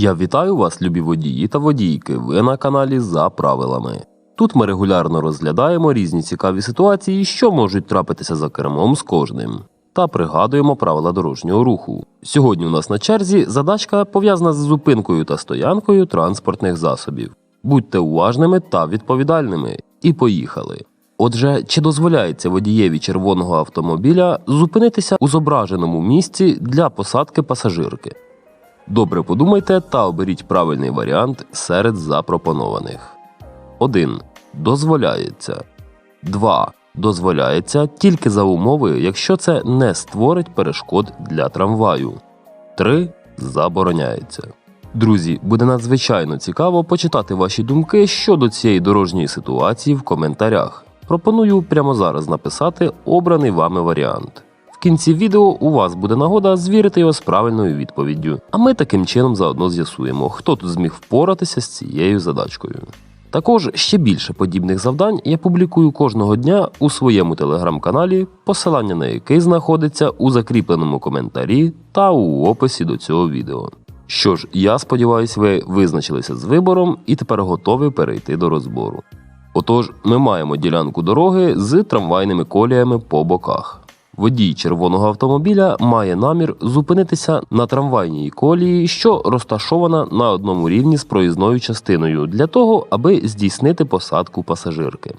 Я вітаю вас, любі водії та водійки. Ви на каналі за правилами. Тут ми регулярно розглядаємо різні цікаві ситуації, що можуть трапитися за кермом з кожним. Та пригадуємо правила дорожнього руху. Сьогодні у нас на черзі задачка пов'язана з зупинкою та стоянкою транспортних засобів. Будьте уважними та відповідальними. І поїхали. Отже, чи дозволяється водієві червоного автомобіля зупинитися у зображеному місці для посадки пасажирки? Добре подумайте та оберіть правильний варіант серед запропонованих. 1. Дозволяється. 2. Дозволяється тільки за умови, якщо це не створить перешкод для трамваю. 3. Забороняється. Друзі, буде надзвичайно цікаво почитати ваші думки щодо цієї дорожньої ситуації в коментарях. Пропоную прямо зараз написати обраний вами варіант. В кінці відео у вас буде нагода звірити його з правильною відповіддю, а ми таким чином заодно з'ясуємо, хто тут зміг впоратися з цією задачкою. Також ще більше подібних завдань я публікую кожного дня у своєму телеграм-каналі, посилання на який знаходиться у закріпленому коментарі та у описі до цього відео. Що ж, я сподіваюся, ви визначилися з вибором і тепер готові перейти до розбору. Отож, ми маємо ділянку дороги з трамвайними коліями по боках. Водій червоного автомобіля має намір зупинитися на трамвайній колії, що розташована на одному рівні з проїзною частиною, для того, аби здійснити посадку пасажирки.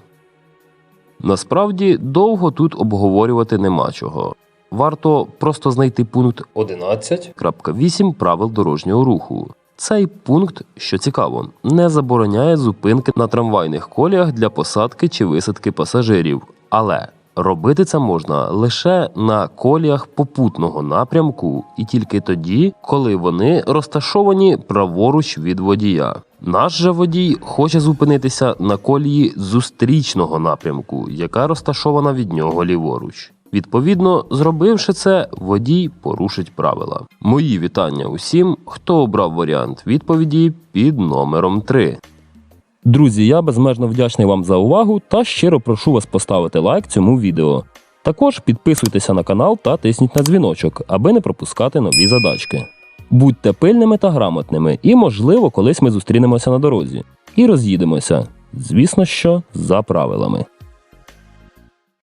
Насправді довго тут обговорювати нема чого. Варто просто знайти пункт 11.8 правил дорожнього руху. Цей пункт, що цікаво, не забороняє зупинки на трамвайних коліях для посадки чи висадки пасажирів, але робити це можна лише на коліях попутного напрямку і тільки тоді, коли вони розташовані праворуч від водія. Наш же водій хоче зупинитися на колії зустрічного напрямку, яка розташована від нього ліворуч. Відповідно, зробивши це, водій порушить правила. Мої вітання усім, хто обрав варіант відповіді під номером 3. Друзі, я безмежно вдячний вам за увагу та щиро прошу вас поставити лайк цьому відео. Також підписуйтеся на канал та тисніть на дзвіночок, аби не пропускати нові задачки. Будьте пильними та грамотними, і, можливо, колись ми зустрінемося на дорозі і роз'їдемося. Звісно, що за правилами.